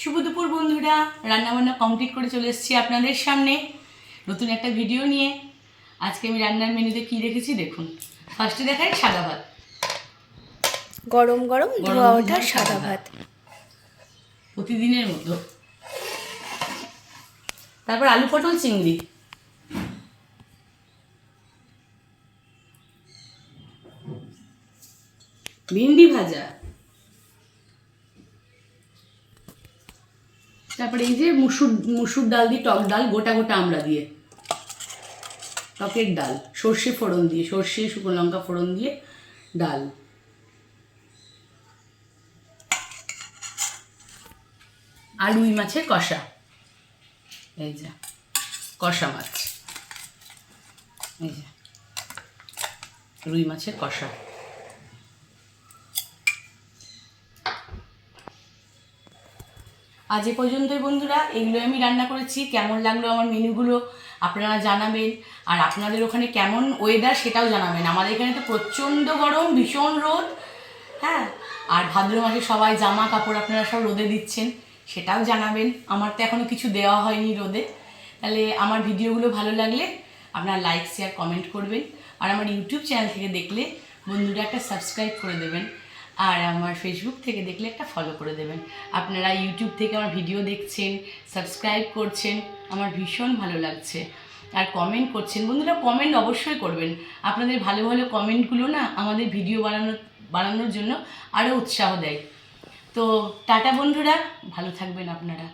শুভ দুপুর বন্ধুরা। রান্নাবান্না কমপ্লিট করে চলে এসেছি আপনাদের সামনে। নতুন একটা ভিডিও নিয়ে। আজকে আমি রান্নার মেনুতে কী রেখেছি দেখুন। ফার্স্টে দেখাই সাদা ভাত। গরম গরম ধোয়া ওঠা সাদা। ভাত। প্রতিদিনের মতো। তারপর আলু পটল চিংড়ি। ভিন্ডি ভাজা। তারপরে এই যে মুসুর মুসুর ডাল দিয়ে টক ডাল, গোটা গোটা আমরা দিয়ে। টকের ডাল, সর্ষে ফোড়ন দিয়ে, সর্ষে, শুকনো লঙ্কা ফোড়ন দিয়ে ডাল। আর রুই মাছের কষা। এই যা, কষা মাছ। এই যা, রুই মাছের কষা। আজ এ পর্যন্তই বন্ধুরা এগুলো আমি রান্না করেছি। কেমন লাগল আমার মেনুগুলো আপনারা জানাবেন। আর আপনাদের ওখানে কেমন ওয়েদার সেটাও জানাবেন। আমাদের এখানে তো প্রচণ্ড গরম, ভীষণ রোদ। হ্যাঁ আর ভাদ্র মাসে সবাই জামা কাপড় আপনারা সব রোদে দিচ্ছেন, সেটাও জানাবেন। আমার তো এখনও কিছু দেওয়া হয়নি রোদে। তাহলে আমার ভিডিওগুলো ভালো লাগলে আপনারা লাইক শেয়ার কমেন্ট করবেন। আর আমার ইউটিউব চ্যানেল থেকে দেখলে বন্ধুরা একটা সাবস্ক্রাইব করে দেবেন। আর আমার ফেসবুক থেকে দেখলে একটা ফলো করে দেবেন। আপনারা ইউটিউব থেকে আমার ভিডিও দেখছেন সাবস্ক্রাইব করছেন, আমার ভীষণ ভালো লাগছে। আর কমেন্ট করছেন, বন্ধুরা কমেন্ট অবশ্যই করবেন। আপনাদের ভালো ভালো কমেন্টগুলো না আমাদের ভিডিও বানানোর বানানোর জন্য আরও উৎসাহ দেয়। তো টাটা বন্ধুরা, ভালো থাকবেন আপনারা।